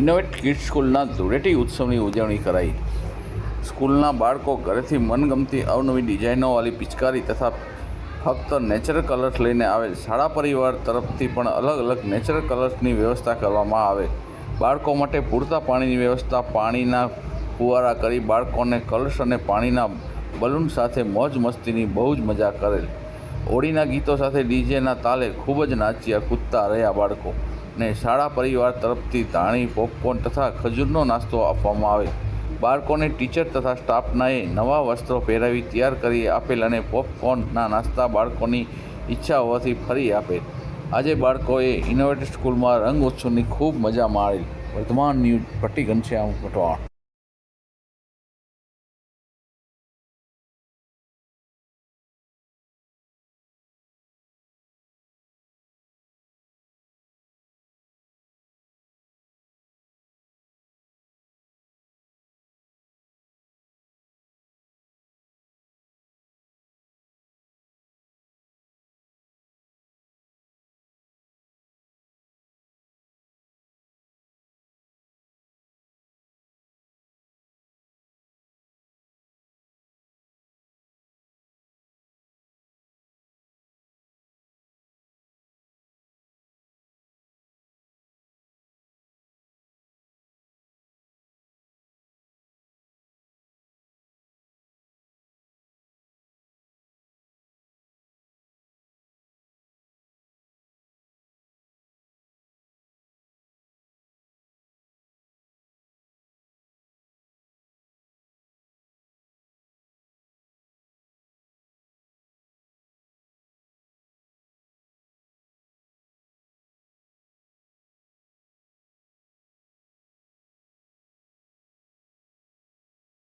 Innovate kids સ્કૂલના ધૂળેટી ઉત્સવની ઉજવણી કરાઈ. સ્કૂલના બાળકો ઘરેથી મનગમતી અવનવી ડિઝાઇનોવાળી પિચકારી તથા ફક્ત નેચરલ કલર્સ લઈને આવેલ શાળા પરિવાર તરફથી પણ અલગ અલગ નેચરલ કલર્સની વ્યવસ્થા કરવામાં આવે. બાળકો માટે પૂરતા પાણીની વ્યવસ્થા, પાણીના ફુવારા કરી બાળકોને કલર્સ અને પાણીના બલૂન સાથે મોજ મસ્તીની બહુ જ મજા કરેલ. હોળીના ગીતો સાથે ડીજેના તાલે ખૂબ જ નાચ્યા, કૂદતા રહ્યા બાળકો. ને શાળા પરિવાર તરફથી ધાણી પોપકોર્ન તથા ખજૂરનો નાસ્તો આપવામાં આવે. બાળકોને ટીચર તથા સ્ટાફનાએ નવા વસ્ત્રો પહેરાવી તૈયાર કરી આપેલ અને પોપકોર્નના નાસ્તા બાળકોની ઈચ્છા હોવાથી ફરી આપેલ આજે બાળકોએ ઇનોવેટિવ સ્કૂલમાં રંગ ઉત્સવની ખૂબ મજા માણેલ. વર્ધમાન ન્યૂઝ પટ્ટી ઘનશ્યામ પટવાણ.